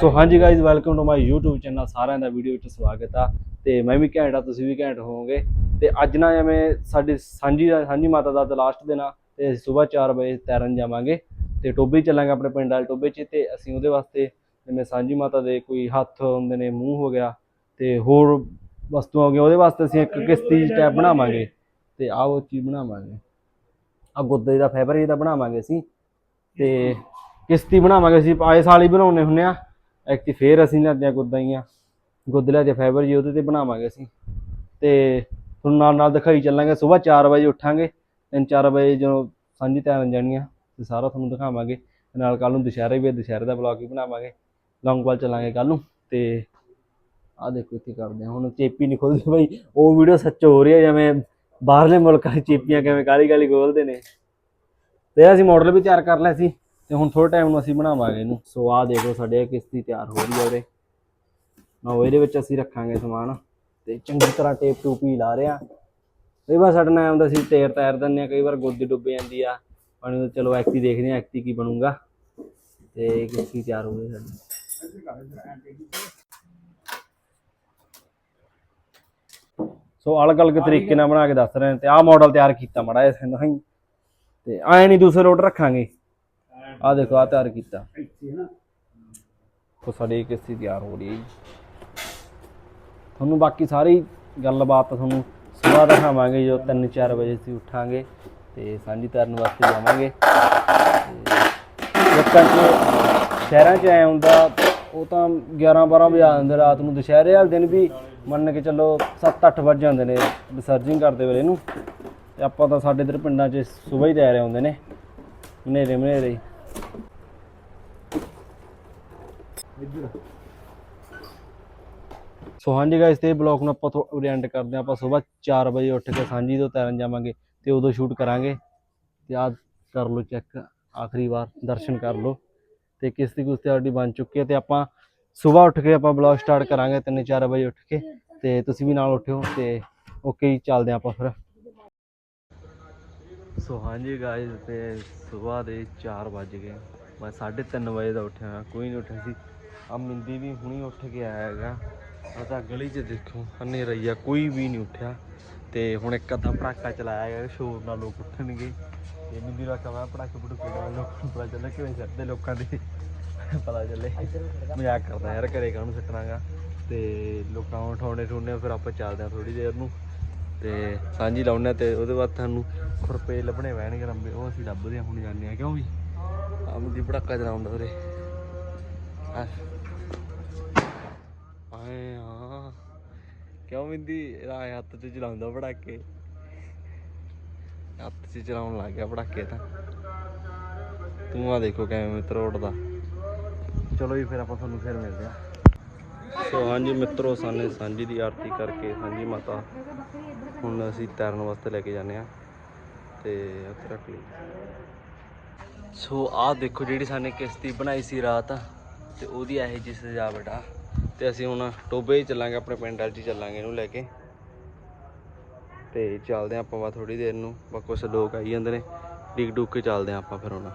ਸੋ ਹਾਂਜੀ guys welcome to my YouTube channel ਸਾਰਿਆਂ ਦਾ ਵੀਡੀਓ ਵਿੱਚ ਸਵਾਗਤ ਆ। ਤੇ ਮੈਂ ਵੀ ਘੈਂਟ ਆ, ਤੁਸੀਂ ਵੀ ਘੈਂਟ ਹੋਵੋਗੇ। ਤੇ ਅੱਜ ਨਾ ਜਿਵੇਂ ਸਾਡੀ ਸਾਂਝੀ ਦਾ, ਸਾਂਝੀ ਮਾਤਾ ਦਾ ਲਾਸਟ ਦਿਨ ਆ। ਤੇ ਅਸੀਂ ਸਵੇਰ 4 ਵਜੇ ਤੈਰਨ ਜਾਵਾਂਗੇ। ਤੇ ਟੋਬੇ ਚੱਲਾਂਗੇ ਆਪਣੇ ਪਿੰਡ ਵਾਲੇ ਟੋਬੇ 'ਚ। ਤੇ ਅਸੀਂ ਉਹਦੇ ਵਾਸਤੇ ਜਿਵੇਂ ਸਾਂਝੀ ਮਾਤਾ ਦੇ ਕੋਈ ਹੱਥ ਹੁੰਦੇ ਨੇ, ਮੂੰਹ ਹੋ ਗਿਆ, ਤੇ ਹੋਰ ਵਸਤੂਆਂ ਹੋ ਗਈਆਂ, ਉਹਦੇ ਵਾਸਤੇ ਅਸੀਂ ਇੱਕ ਕਿਸ਼ਤੀ ਟੈਪ ਬਣਾਵਾਂਗੇ। ਤੇ ਆਹ ਉਹ ਚੀਜ਼ ਬਣਾਵਾਂਗੇ। ਆ ਗੁੱਦੇ ਦਾ ਫਾਈਬਰ ਇਹਦਾ ਬਣਾਵਾਂਗੇ ਅਸੀਂ। ਤੇ ਕਿਸ਼ਤੀ ਬਣਾਵਾਂਗੇ ਅਸੀਂ ਆਏ ਸਾਲ ਹੀ ਬਣਾਉਣੇ ਹੁੰਨੇ ਆ। ਐਕਟੀ ਫੇਰ ਅਸੀਂ ਲੈਂਦੇ ਆ ਗੁੱਦਾਂ ਹੀ ਆ ਗੁੱਦ ਲੈ ਕੇ ਫਾਈਬਰ ਜੀ ਉਹਦੇ ਤੇ ਬਣਾਵਾਂਗੇ ਅਸੀਂ। ਤੇ ਤੁਹਾਨੂੰ ਨਾਲ ਨਾਲ ਦਿਖਾਈ ਚੱਲਾਂਗੇ, ਸਵੇਰ 4 ਵਜੇ ਉੱਠਾਂਗੇ। 3-4 ਵਜੇ ਜਦੋਂ ਸਾਂਝੀ ਤੈਰਨ ਜਾਣੀਆਂ, ਤੇ ਸਾਰਾ ਤੁਹਾਨੂੰ ਦਿਖਾਵਾਂਗੇ। ਨਾਲ ਕੱਲ ਨੂੰ ਦੁਸ਼ਹਿਰੇ ਵੀ ਦੁਸ਼ਹਿਰੇ ਦਾ ਬਲੌਗ ਵੀ ਬਣਾਵਾਂਗੇ। ਲੌਂਗਵਾਲ ਚੱਲਾਂਗੇ ਕੱਲ ਨੂੰ। ਤੇ ਆ ਦੇਖੋ ਇੱਥੇ ਕਰਦੇ ਆ। ਹੁਣ ਚੇਪੀ ਨਹੀਂ ਖੋਲਦੇ ਬਈ। ਉਹ ਵੀਡੀਓ ਸੱਚ ਹੋ ਰਹੀ ਹੈ ਜਿਵੇਂ ਬਾਹਰਲੇ ਮੁਲਕਾਂ 'ਚ ਚੇਪੀਆਂ ਕਿਵੇਂ ਕਾਲੀ ਕਾਲੀ ਖੋਲਦੇ ਨੇ। ਤੇ ਅਸੀਂ ਮਾਡਲ ਵੀ ਤਿਆਰ ਕਰ ਲਿਆ ਸੀ। ਤੇ ਹੁਣ ਥੋੜੇ ਟਾਈਮ ਨੂੰ ਅਸੀਂ ਬਣਾਵਾਂਗੇ ਇਹਨੂੰ। ਸੋ ਆਹ ਦੇਖੋ ਸਾਡੇ ਇਹ ਕਿਸ਼ਤੀ ਤਿਆਰ ਹੋ ਰਹੀ ਹੈ ਉਰੇ। ਨਾ ਉਹ ਇਹਦੇ ਵਿੱਚ ਅਸੀਂ ਰੱਖਾਂਗੇ ਸਮਾਨ ਤੇ ਚੰਗੀ ਤਰ੍ਹਾਂ ਟੇਪ ਟੂਪ ਹੀ ਲਾ ਰਿਆ ਕਈ ਵਾਰ ਸਾਡੇ ਨਾਲ ਆਉਂਦਾ ਸੀ ਤੇਰ ਤੈਰ ਦਿੰਦੇ ਆ, ਕਈ ਵਾਰ ਗੋਦੀ ਡੁੱਬ ਜਾਂਦੀ ਆ। ਪਾਣੀ ਤੋਂ ਚਲੋ ਐਕਟੀ ਦੇਖਦੇ ਆ ਐਕਟੀ ਕੀ ਬਣੂਗਾ। ਤੇ ਕਿਸ਼ਤੀ ਤਿਆਰ ਹੋ ਗਈ ਸਾਡੀ। ਸੋ ਅਲੱਗ-ਅਲੱਗ ਤਰੀਕੇ ਨਾਲ ਬਣਾ ਕੇ ਦੱਸ ਰਹੇ ਨੇ ਤੇ ਆਹ ਮਾਡਲ ਤਿਆਰ ਕੀਤਾ ਮੜਾ ਇਸ ਨਹੀਂ ਤੇ ਐ ਨਹੀਂ ਦੂਸਰੇ ਰੋਡ ਰੱਖਾਂਗੇ। ਆਹ ਦੇਖੋ ਆਹ ਤਿਆਰ ਕੀਤਾ। ਉਹ ਸਾਡੀ ਕਿਸ਼ਤੀ ਤਿਆਰ ਹੋ ਰਹੀ ਹੈ ਜੀ। ਤੁਹਾਨੂੰ ਬਾਕੀ ਸਾਰੀ ਗੱਲਬਾਤ ਤੁਹਾਨੂੰ ਸਵੇਰ ਦਿਖਾਵਾਂਗੇ ਜੋ 3-4 ਵਜੇ ਅਸੀਂ ਉੱਠਾਂਗੇ ਤੇ ਸਾਂਝੀ ਤਰਨ ਵਾਸਤੇ ਜਾਵਾਂਗੇ। ਲੋਕਾਂ 'ਚ ਸ਼ਹਿਰਾਂ 'ਚ ਐ ਹੁੰਦਾ ਉਹ ਤਾਂ 11-12 ਵਜੇ ਆ ਜਾਂਦੇ ਰਾਤ ਨੂੰ ਦੁਸ਼ਹਿਰੇ ਵਾਲੇ ਦਿਨ ਵੀ ਮੰਨ ਕੇ ਚੱਲੋ 7-8 ਵਜੇ ਜਾਂਦੇ ਨੇ ਵਿਸਰਜਨ ਕਰਦੇ ਵੇਲੇ ਨੂੰ। ਤੇ ਆਪਾਂ ਤਾਂ ਸਾਡੇ ਇਧਰ ਪਿੰਡਾਂ 'ਚ ਸਵੇਰ ਹੀ ਤਿਆਰ ਆਉਂਦੇ ਨੇ ਹਨੇਰੇ ਹਨੇਰੇ ਹੀ ਸੋ ਹਾਂਜੀ ਗਾਇਸ ਤੇ ਬਲੌਗ ਨੂੰ ਆਪਾਂ ਥੋੜਾ ਐਂਡ ਕਰਦੇ ਹਾਂ। ਆਪਾਂ ਸਵੇਰ 4 ਵਜੇ ਉੱਠ ਕੇ ਸਾਂਝੀ ਤੋਂ ਤੈਰਨ ਜਾਵਾਂਗੇ ਤੇ ਉਦੋਂ ਸ਼ੂਟ ਕਰਾਂਗੇ। ਤੇ ਆਹ ਕਰ ਲਓ ਚੈੱਕ ਆਖਰੀ ਵਾਰ ਦਰਸ਼ਨ ਕਰ ਲਓ। ਤੇ ਕਿਸ਼ਤੀ ਕੁਸ਼ਤੀ ਸਾਡੀ ਬਣ ਚੁੱਕੀ ਹੈ ਤੇ ਆਪਾਂ ਸਵੇਰ ਉੱਠ ਕੇ ਆਪਾਂ ਬਲੌਗ ਸਟਾਰਟ ਕਰਾਂਗੇ 3-4 ਵਜੇ ਉੱਠ ਕੇ। ਤੇ ਤੁਸੀਂ ਵੀ ਨਾਲ ਉੱਠਿਓ ਤੇ ਓਕੇ ਜੀ ਚੱਲਦੇ ਹਾਂ ਆਪਾਂ ਫਿਰ। ਸੋ ਹਾਂਜੀ ਗਾਇਸ ਤੇ ਸਵੇਰ ਦੇ 4 ਵਜ ਗਏ। ਮੈਂ 3:30 ਵਜੇ ਦਾ ਉੱਠਿਆ, ਕੋਈ ਨਹੀਂ ਉੱਠਿਆ ਸੀ। ਆ ਮਿੰਦੀ ਵੀ ਹੁਣੀ ਉੱਠ ਕੇ ਆਇਆ ਹੈਗਾ। ਆ ਤਾਂ ਗਲੀ 'ਚ ਦੇਖੋ ਹਨੇਰਾ ਹੀ ਆ ਕੋਈ ਵੀ ਨਹੀਂ ਉੱਠਿਆ। ਤੇ ਹੁਣ ਇੱਕ ਅੱਧਾ ਪਟਾਕਾ ਚਲਾਇਆ ਗਿਆ ਸ਼ੋਰ ਨਾਲ ਲੋਕ ਉੱਠਣਗੇ। ਤੇ ਮਿੰਦੀ ਦਾ ਕਮਾ ਪਟਾਕੇ ਪਟੂਕੇ ਨਾਲ ਲੋਕਾਂ ਨੂੰ ਪਤਾ ਚੱਲੇ ਕਿਵੇਂ ਛੱਡਦੇ ਲੋਕਾਂ ਦੇ। ਪਤਾ ਚੱਲੇ। ਮਜ਼ਾਕ ਕਰਦਾ ਯਾਰ, ਘਰੇ ਕਾਹਨੂੰ ਸੱਟਣਾਗਾ। ਤੇ ਲੋਕਾਂ ਨੂੰ ਉਠਾਉਣੇ ਠੋਣੇ, ਫਿਰ ਆਪਾਂ ਚੱਲਦੇ ਆ ਥੋੜੀ ਦੇਰ ਨੂੰ। ਤੇ ਸਾਂਝੀ ਲਾਉਣੇ ਤੇ ਉਹਦੇ ਬਾਅਦ ਤੁਹਾਨੂੰ ਖੁਰਪੇ ਲੱਭਣੇ ਪੈਣਗੇ ਰੰਬੇ। ਉਹ ਅਸੀਂ ਲੱਭਦੇ ਹਾਂ, ਹੁਣ ਜਾਂਦੇ ਆ ਕਿਉਂ ਵੀ? ਆ ਮੁੰਡੀ ਪੜਾਕਾ ਚਲਾਉਂਦਾ ਉਰੇ। ਆਏ ਆ ਕਿਉਂ ਮਿੰਦੀ? ਰਾਏ ਹੱਥ 'ਚ ਚਲਾਉਂਦਾ ਪੜਾਕੇ। ਹੱਥ 'ਚ ਚਲਾਉਣ ਲੱਗ ਗਿਆ ਪੜਾਕੇ ਤਾਂ। ਤੂੰ ਆ ਦੇਖੋ ਕਿਵੇਂ ਮਿੱਤਰ ਉੱਡਦਾ ਚਲੋ ਜੀ, ਫਿਰ ਆਪਾਂ ਤੁਹਾਨੂੰ ਫਿਰ ਮਿਲਦੇ ਆ ਸੋ ਹਾਂਜੀ ਮਿੱਤਰੋ, ਸਾਨੇ ਸਾਂਝੀ ਦੀ ਆਰਤੀ ਕਰਕੇ ਸਾਂਝੀ ਮਾਤਾ ਹੁਣ ਅਸੀਂ ਤੈਰਨ ਵਾਸਤੇ ਲੈ ਕੇ ਜਾਂਦੇ ਆ ਤੇ ਉੱਥੇ ਰੱਖ ਲਈ। ਸੋ ਆਹ ਦੇਖੋ ਜਿਹੜੀ ਸਾਨੇ ਕਿਸ਼ਤੀ ਬਣਾਈ ਸੀ ਰਾਤ। ਤੇ ਉਹਦੀ ਇਹ ਜੀ ਸਜਾਵਟ ਆ। ਤੇ ਅਸੀਂ ਹੁਣ ਟੋਬੇ ਹੀ ਚੱਲਾਂਗੇ, ਆਪਣੇ ਪਿੰਡ ਵਾਲ 'ਚ ਹੀ ਚੱਲਾਂਗੇ ਇਹਨੂੰ ਲੈ ਕੇ। ਤੇ ਚੱਲਦੇ ਆ ਆਪਾਂ ਵਾ ਥੋੜੀ ਦੇਰ ਨੂੰ। ਬਾ ਕੁਛ ਲੋਕ ਆਈ ਜਾਂਦੇ ਨੇ ਡਿੱਗ ਡੁੱਗ ਕੇ ਚੱਲਦੇ ਆ ਆਪਾਂ ਫਿਰ ਹੁਣ।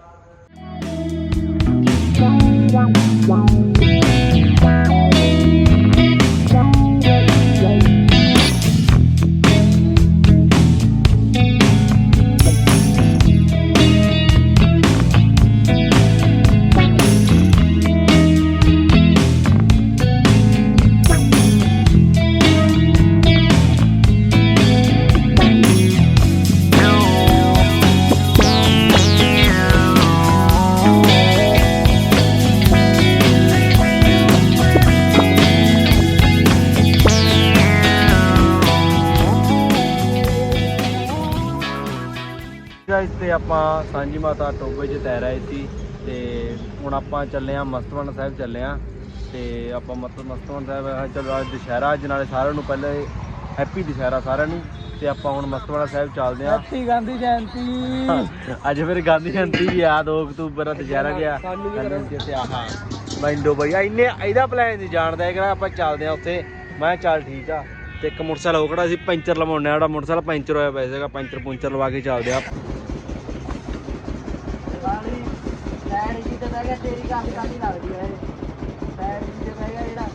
ਗਾਇਸ ਤੇ ਆਪਾਂ ਸਾਂਝੀ ਮਾਤਾ ਟੋਬੇ 'ਚ ਤੈਰ ਆਏ ਸੀ ਤੇ ਹੁਣ ਆਪਾਂ ਚੱਲੇ ਆ ਮਸਤਵਨ ਸਾਹਿਬ ਚੱਲੇ ਆ ਤੇ ਆਪਾਂ ਮਤ ਮਸਤਵਨ ਸਾਹਿਬ ਆ, ਚਲੋ ਅੱਜ ਦੁਸ਼ਹਿਰਾ ਅੱਜ ਨਾਲੇ ਸਾਰਿਆਂ ਨੂੰ ਪਹਿਲੇ ਹੈਪੀ ਦੁਸ਼ਹਿਰਾ ਸਾਰਿਆਂ ਨੂੰ ਤੇ ਆਪਾਂ ਹੁਣ ਮਸਤਵਨ ਸਾਹਿਬ ਚੱਲਦੇ ਆ ਹੈਪੀ ਗਾਂਧੀ ਜਯੰਤੀ। ਅੱਜ ਫਿਰ ਗਾਂਧੀ ਜਯੰਤੀ ਵੀ ਆ 2 ਅਕਤੂਬਰ ਦਾ ਦੁਸ਼ਹਿਰਾ ਗਿਆ ਆਹਾ ਮੈਂਡੋ ਬਈ ਇੰਨੇ ਇਹਦਾ ਪਲਾਨ ਨਹੀਂ ਜਾਣਦਾ ਹੈ ਕਿ ਆਪਾਂ ਚੱਲਦੇ ਆ ਉੱਥੇ। ਮੈਂ ਚੱਲ ਠੀਕ ਆ। ਤੇ ਇੱਕ ਮੋਟਰਸਾਈਕਲ ਹੋ ਖੜਾ ਸੀ ਪੈਂਚਰ ਲਵਾਉਣਾ ਜਿਹੜਾ ਮੋਟਰਸਾਈਕਲ ਪੈਂਚਰ ਹੋਇਆ ਪਿਆ ਸੀਗਾ ਪੈਂਚਰ ਪੁੰਚਰ ਲਵਾ ਕੇ ਚੱਲਦੇ ਆ ਲੈਣ ਜੀ ਤੇ ਮੈਂ ਕਿਹਾ ਤੇਰੀ ਗੱਲ ਕਾਹਦੀ ਲੱਗਦੀ ਹੈ ਪੈਰ ਵਿੱਚ ਬਹਿ ਗਿਆ ਜਿਹੜਾ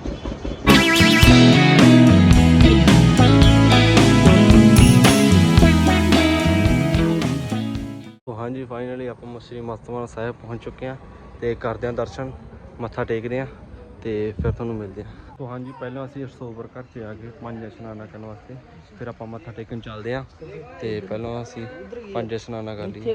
ਹਾਂਜੀ ਫਾਈਨਲੀ ਆਪਾਂ ਮਸਰੀ ਮਸਤਮਾਨ ਸਾਹਿਬ ਪਹੁੰਚ ਚੁੱਕੇ ਹਾਂ ਤੇ ਕਰਦੇ ਹਾਂ ਦਰਸ਼ਨ, ਮੱਥਾ ਟੇਕਦੇ ਹਾਂ ਤੇ ਫਿਰ ਤੁਹਾਨੂੰ ਮਿਲਦੇ ਹਾਂ। ਤੋ ਹਾਂਜੀ, ਪਹਿਲਾਂ ਅਸੀਂ ਰਸੋਵਰ ਘਰ ਤੇ ਆ ਗਏ, ਪੰਜ ਇਸ਼ਨਾਨਾ ਕਰਨ ਵਾਸਤੇ। ਫਿਰ ਆਪਾਂ ਮੱਥਾ ਟੇਕਣ ਚੱਲਦੇ ਹਾਂ ਤੇ ਪਹਿਲਾਂ ਅਸੀਂ ਪੰਜ ਇਸ਼ਨਾਨਾ ਕਰ ਲਈਏ।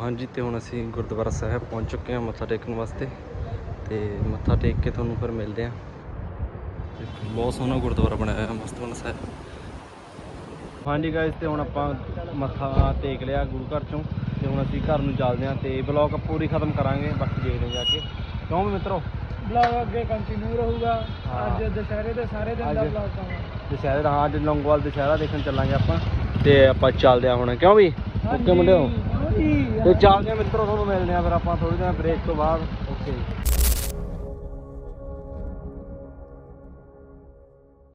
ਹਾਂਜੀ ਤੇ ਹੁਣ ਅਸੀਂ ਗੁਰਦੁਆਰਾ ਸਾਹਿਬ ਪਹੁੰਚ ਚੁੱਕੇ ਹਾਂ ਮੱਥਾ ਟੇਕਣ ਵਾਸਤੇ। ਤੇ ਮੱਥਾ ਟੇਕ ਕੇ ਤੁਹਾਨੂੰ ਫਿਰ ਮਿਲਦੇ ਹਾਂ। ਬਹੁਤ ਸੋਹਣਾ ਗੁਰਦੁਆਰਾ ਬਣਾਇਆ ਹੈ ਮਸਤਵਨ ਸਾਹਿਬ ਹਾਂਜੀ ਗਾਇਸ ਤੇ ਹੁਣ ਆਪਾਂ ਮੱਥਾ ਟੇਕ ਲਿਆ ਗੁਰੂ ਘਰ ਚੋਂ। ਤੇ ਹੁਣ ਅਸੀਂ ਘਰ ਨੂੰ ਚੱਲਦੇ ਹਾਂ ਤੇ ਬਲੌਗ ਪੂਰੀ ਖਤਮ ਕਰਾਂਗੇ ਬਾਕੀ ਦੇਖਦੇ ਜਾ ਕੇ। ਕਿਉਂ ਮਿੱਤਰੋ? ਬਲੌਗ ਅੱਗੇ ਕੰਟੀਨਿਊ ਰਹੂਗਾ। ਅੱਜ ਦੁਸ਼ਹਿਰੇ ਦੇ ਸਾਰੇ ਦਿਨ ਦਾ ਬਲੌਗ ਪਾਵਾਂਗੇ। ਦੁਸ਼ਹਿਰੇ ਦਾ ਹਾਂ ਅੱਜ ਲੌਂਗੋਵਾਲ ਦੁਸ਼ਹਿਰਾ ਦੇਖਣ ਚੱਲਾਂਗੇ ਆਪਾਂ। ਤੇ ਆਪਾਂ ਚੱਲਦੇ ਹਾਂ ਹੁਣ ਕਿਉਂ ਵੀ? ਓਕੇ ਮੁੰਡਿਓ। ਤੇ ਚੱਲਦੇ ਹਾਂ ਮਿੱਤਰੋ, ਤੁਹਾਨੂੰ ਮਿਲਦੇ ਹਾਂ ਫਿਰ ਆਪਾਂ ਥੋੜੀ ਦਿਨ ਬ੍ਰੇਕ ਤੋਂ ਬਾਅਦ। ਓਕੇ